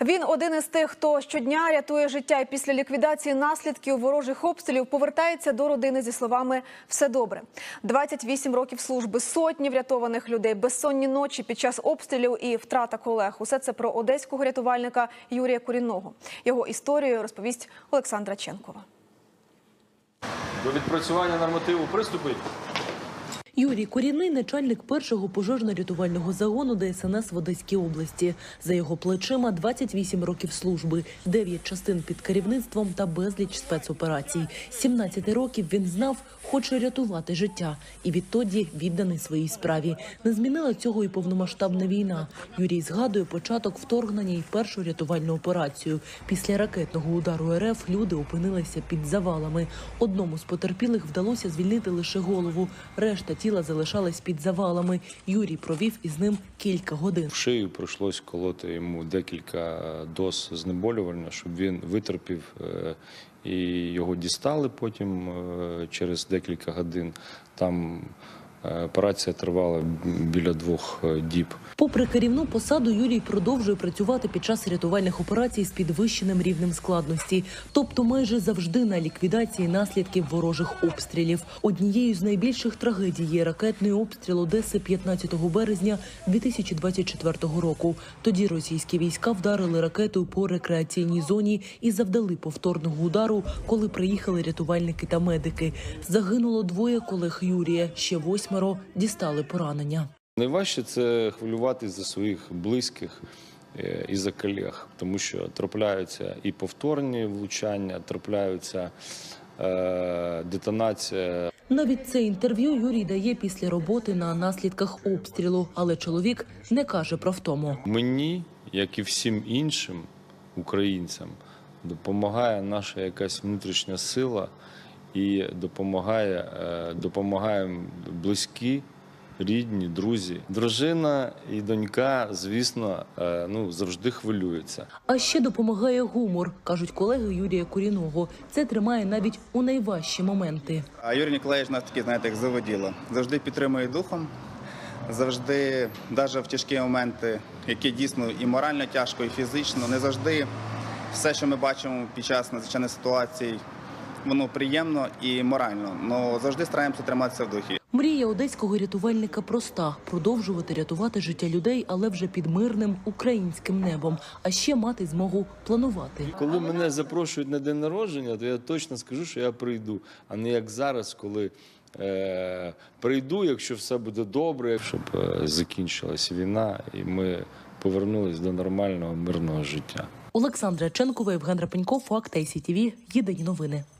Він один із тих, хто щодня рятує життя і після ліквідації наслідків ворожих обстрілів повертається до родини зі словами Все добре. 28 років служби, сотні врятованих людей, безсонні ночі під час обстрілів і втрата колег. Усе це про одеського рятувальника Юрія Курінного. Його історію розповість Олександра Ченкова. До відпрацювання нормативу приступить. Юрій Корінний – начальник першого пожежно-рятувального загону ДСНС в Одеській області. За його плечима 28 років служби, 9 частин під керівництвом та безліч спецоперацій. З 17 років він знав, хоче рятувати життя, і відтоді відданий своїй справі. Не змінила цього і повномасштабна війна. Юрій згадує початок вторгнення і першу рятувальну операцію. Після ракетного удару РФ люди опинилися під завалами. Одному з потерпілих вдалося звільнити лише голову. Решта тіла залишались під завалами. Юрій провів із ним кілька годин. В шию прийшлось колоти йому декілька доз знеболювання, щоб він витерпів. е, І його дістали потім е, через декілька годин. Там операція тривала біля двох е, діб. Попри керівну посаду, Юрій продовжує працювати під час рятувальних операцій з підвищеним рівнем складності, тобто майже завжди на ліквідації наслідків ворожих обстрілів. Однією з найбільших трагедій є ракетний обстріл Одеси 15 березня 2024 року. Тоді російські війська вдарили ракетою по рекреаційній зоні і завдали повторного удару, коли приїхали рятувальники та медики. Загинуло двоє колег Юрія. Ще восьмеро дістали поранення. Найважче це хвилюватись за своїх близьких е, і за колег, тому що трапляються і повторні влучання, трапляються е, детонація Навіть це інтерв'ю Юрій дає після роботи на наслідках обстрілу, але чоловік не каже про втому. Мені, як і всім іншим українцям, допомагає наша якась внутрішня сила і допомагає, е, допомагаємо близькі, рідні, друзі. Дружина і донька, звісно, е, ну, завжди хвилюються. А ще допомагає гумор, кажуть колеги Юрія Коріного. Це тримає навіть у найважчі моменти. А Юрій Ніколаєвич нас такий, знаєте, як заводіло. Завжди підтримує духом, завжди, навіть в тяжкі моменти, які дійсно і морально тяжко, і фізично, не завжди все, що ми бачимо під час надзвичайних ситуацій, воно приємно і морально. але завжди стараємося триматися в духі. Мрія одеського рятувальника проста продовжувати рятувати життя людей, але вже під мирним українським небом. А ще мати змогу планувати. Коли мене запрошують на день народження, то я точно скажу, що я прийду, а не як зараз, коли е, прийду, якщо все буде добре, щоб е, закінчилась війна, і ми повернулись до нормального мирного життя. Олександра Ченкова, Євген Рапенько, Факт ICTV. Єдині новини.